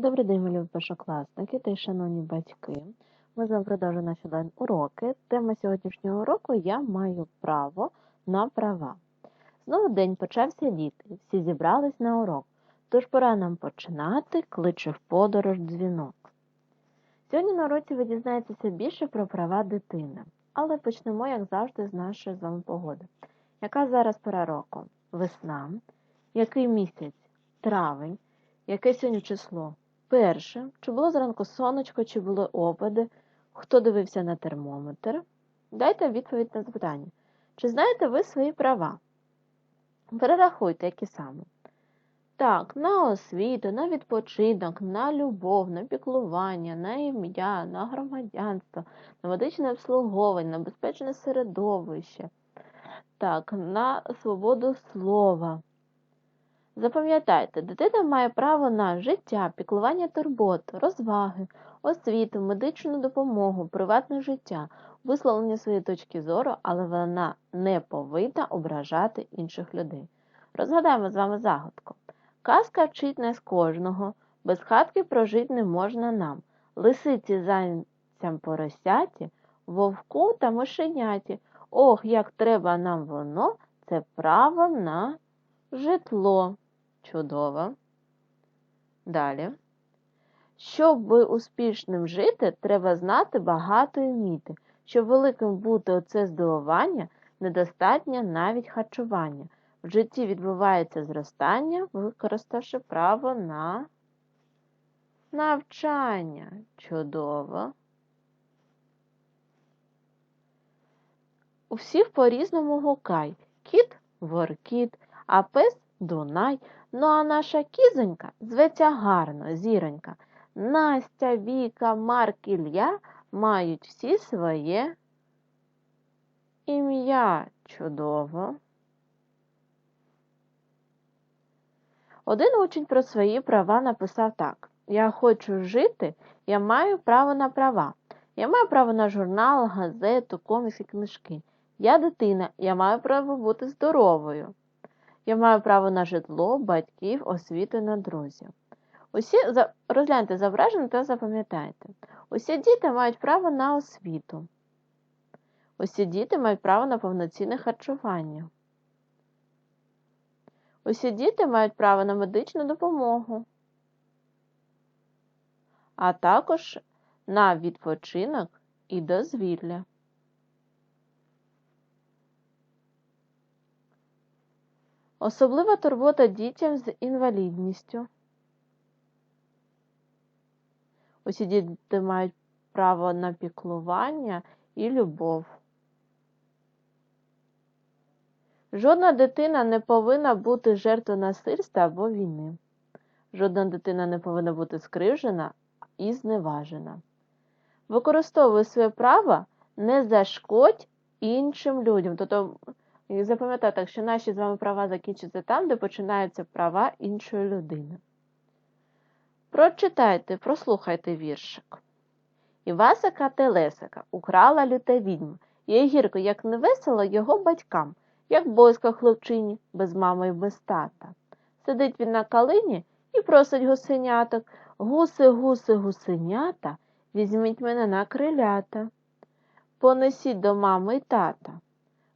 Добрий день, мої першокласники та й шановні батьки. Ми з вами продовжуємо наші онлайн-уроки. Тема сьогоднішнього уроку Я маю право на права. Знову день почався літи, всі зібрались на урок. Тож пора нам починати, кличе в подорож дзвінок. Сьогодні на уроці ви дізнаєтеся більше про права дитини. Але почнемо, як завжди, з нашої з вами погоди. Яка зараз пора року? Весна. Який місяць? Травень. Яке сьогодні число? Перше. Чи було зранку сонечко, чи були опади? Хто дивився на термометр? Дайте відповідь на запитання. Чи знаєте ви свої права? Перерахуйте, які саме. Так, на освіту, на відпочинок, на любов, на піклування, на ім'я, на громадянство, на медичне обслуговування, на безпечне середовище. Так, на свободу слова. Запам'ятайте, дитина має право на життя, піклування турбот, розваги, освіту, медичну допомогу, приватне життя, висловлення своєї точки зору, але вона не повинна ображати інших людей. Розгадаємо з вами загадку. Казка вчить нас кожного, без хатки прожити не можна нам. Лисиці зайцям поросяті, вовку та мишеняті. Ох, як треба нам воно, це право на житло. Чудово. Далі. Щоб успішним жити, треба знати багато і вміти. Щоб великим бути оце здивування, недостатньо навіть харчування. В житті відбувається зростання, використавши право на навчання. Чудово. У всіх по-різному гукай. Кіт воркіт, а пес Дунай. Ну а наша кізонька зветься гарно, зіронька. Настя, Віка, Марк Ілля мають всі своє ім'я чудово. Один учень про свої права написав так: Я хочу жити, я маю право на права. Я маю право на журнал, газету, комікси, книжки. Я дитина, я маю право бути здоровою. Я маю право на житло, батьків, освіту на друзів. Усі розгляньте зображення та запам'ятайте. Усі діти мають право на освіту. Усі діти мають право на повноцінне харчування. Усі діти мають право на медичну допомогу, а також на відпочинок і дозвілля. Особлива турбота дітям з інвалідністю. Усі діти мають право на піклування і любов. Жодна дитина не повинна бути жертвою насильства або війни. Жодна дитина не повинна бути скривжена і зневажена. Використовуй своє право не зашкодь іншим людям. Тобто і запам'ятайте, що наші з вами права закінчаться там, де починаються права іншої людини. Прочитайте, прослухайте віршик. Івасика Телесика украла люта відьма, їй гірко, як не весело його батькам, як бойська хлопчині, без мами й без тата. Сидить він на калині і просить гусеняток Гуси, гуси, гусенята, візьміть мене на крилята. Понесіть до мами й тата.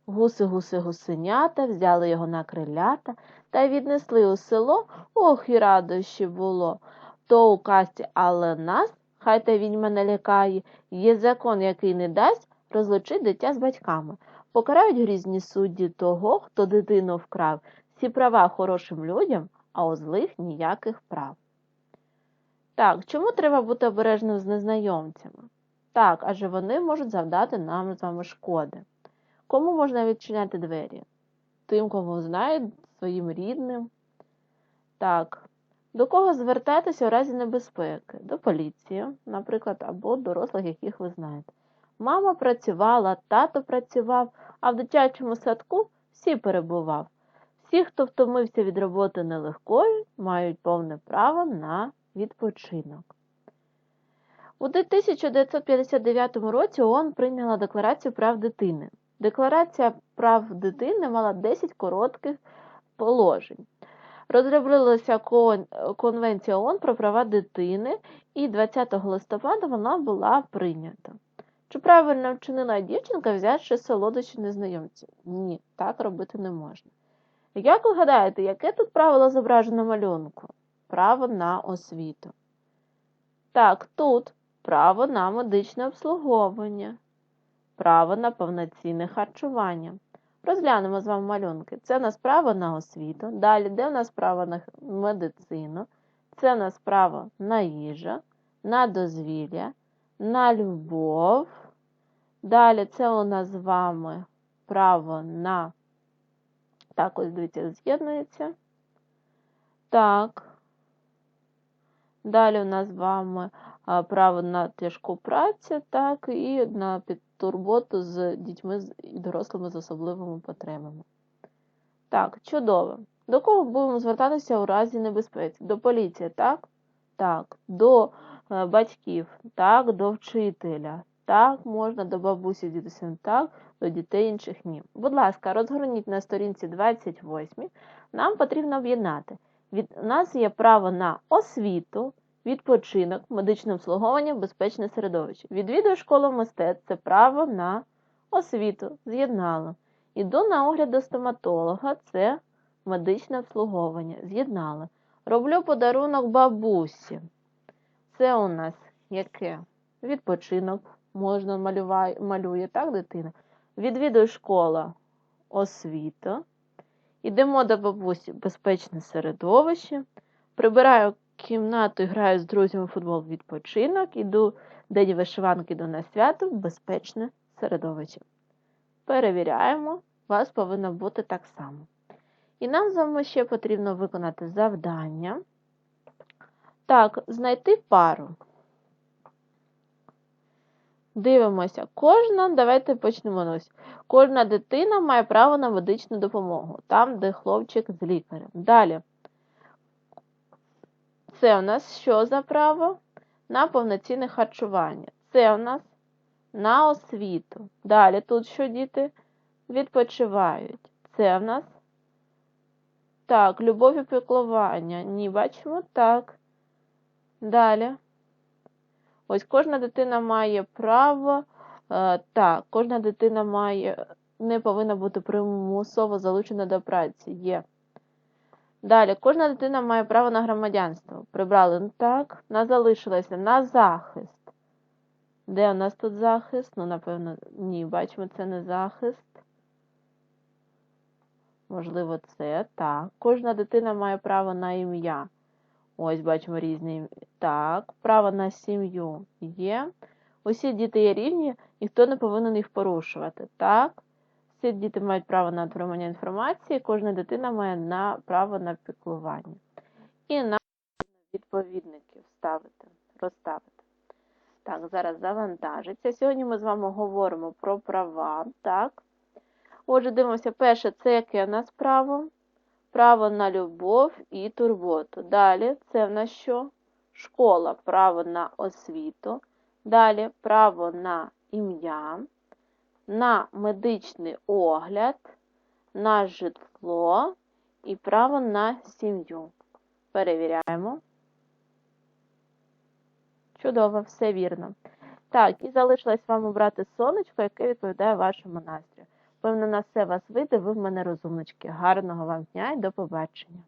Гуси, гуси, гусенята, взяли його на крилята та віднесли у село, ох і радощі було. То у касті, але нас, хай та відьма не лякає, є закон, який не дасть розлучить дитя з батьками. Покарають грізні судді того, хто дитину вкрав, всі права хорошим людям, а у злих ніяких прав. Так, чому треба бути обережним з незнайомцями? Так, адже вони можуть завдати нам з вами шкоди. Кому можна відчиняти двері? Тим, кого знають, своїм рідним. Так. До кого звертатися у разі небезпеки? До поліції, наприклад, або дорослих, яких ви знаєте. Мама працювала, тато працював, а в дитячому садку всі перебував. Всі, хто втомився від роботи нелегкої, мають повне право на відпочинок. У 1959 році ООН прийняла Декларацію прав дитини. Декларація прав дитини мала 10 коротких положень. Розроблялася Конвенція ООН про права дитини, і 20 листопада вона була прийнята. Чи правильно вчинила дівчинка, взявши солодощі незнайомців? Ні, так робити не можна. Як ви гадаєте, яке тут правило зображено малюнку? Право на освіту. Так, тут право на медичне обслуговування, право на повноцінне харчування. Розглянемо з вами малюнки. Це у нас право на освіту. Далі, де у нас право на медицину? Це у нас право на їжу, на дозвілля, на любов. Далі це у нас з вами право на. Так, ось дивіться, з'єднується. Так. Далі у нас з вами право на тяжку працю, так, і на підтурботу з дітьми і дорослими з особливими потребами. Так, чудово. До кого будемо звертатися у разі небезпеки? До поліції, так? Так. До е, батьків, так, до вчителя. Так, можна до бабусі з так, до дітей інших ні. Будь ласка, розгорніть на сторінці 28. Нам потрібно об'єднати. Від нас є право на освіту, відпочинок, медичне обслуговування, безпечне середовище. Відвідую школу мистецтв це право на освіту. З'єднала. Іду на огляд до стоматолога це медичне обслуговування. З'єднала. Роблю подарунок бабусі. Це у нас яке? Відпочинок. Можна малювай, малює, так, дитина? Відвідую школа освіта. Йдемо до бабусі безпечне середовище. Прибираю кімнату граю з друзями в футбол відпочинок. Іду день вишиванки до на свято безпечне середовище. Перевіряємо, вас повинно бути так само. І нам з вами ще потрібно виконати завдання. Так, знайти пару. Дивимося, кожна, давайте почнемо ось. Кожна дитина має право на медичну допомогу, там, де хлопчик з лікарем. Далі. Це у нас що за право? На повноцінне харчування. Це у нас на освіту. Далі тут що діти відпочивають. Це в нас так, любов і піклування. Ні, бачимо так. Далі. Ось кожна дитина має право. е, так, кожна дитина має, не повинна бути примусово залучена до праці. Є. Далі, кожна дитина має право на громадянство. Прибрали ну, так. На залишилося на захист. Де у нас тут захист? Ну, напевно, ні, бачимо, це не захист. Можливо, це так. Кожна дитина має право на ім'я. Ось бачимо різні ім'я. Так, право на сім'ю є. Усі діти є рівні, ніхто не повинен їх порушувати. Так. Всі діти мають право на отримання інформації, кожна дитина має на право на піклування. І нам відповідники вставити, розставити. Так, зараз завантажиться. Сьогодні ми з вами говоримо про права. Так. Отже, дивимося, перше, це яке в нас право? Право на любов і турботу. Далі це в нас що? Школа, право на освіту. Далі право на ім'я, на медичний огляд, на житло і право на сім'ю. Перевіряємо. Чудово, все вірно. Так, і залишилось вам обрати сонечко, яке відповідає вашому настрою. Певно, на все вас вийде, ви в мене розумнички. Гарного вам дня і до побачення.